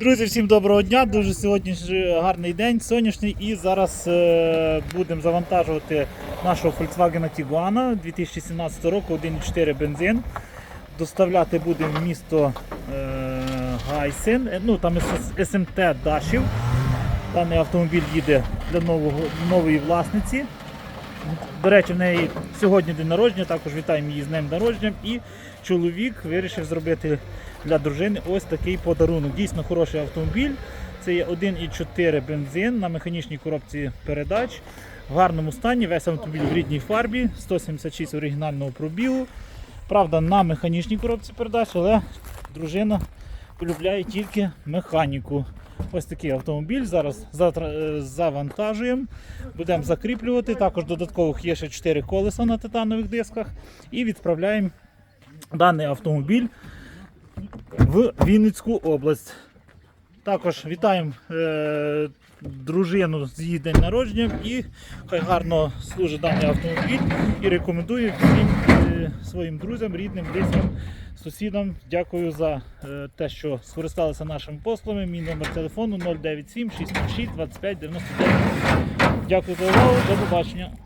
Друзі, всім доброго дня. Дуже сьогодні ж гарний день, сонячний. І зараз е, будемо завантажувати нашого Volkswagen Tiguan 2017 року 1.4 бензин. Доставляти будемо в місто е, Гайсин. Е, Ну, там СМТ Дашів. Даний автомобіль їде для нового, нової власниці. До речі, в неї сьогодні день народження, також вітаємо її з днем народження. І чоловік вирішив зробити для дружини ось такий подарунок. Дійсно хороший автомобіль. Це є 1,4 бензин на механічній коробці передач. В гарному стані, весь автомобіль в рідній фарбі, 176 оригінального пробігу. Правда, на механічній коробці передач, але дружина полюбляє тільки механіку. Ось такий автомобіль. Зараз е, завантажуємо, будемо закріплювати. Також додатково є ще 4 колеса на титанових дисках. І відправляємо даний автомобіль в Вінницьку область. Також вітаємо е, дружину з її день народження і хай гарно служить даний автомобіль і рекомендую всім е, своїм друзям, рідним, близьким, сусідам. Дякую за е, те, що скористалися нашими послугами. Мій номер телефону 097 606 25 99. Дякую за увагу, до побачення.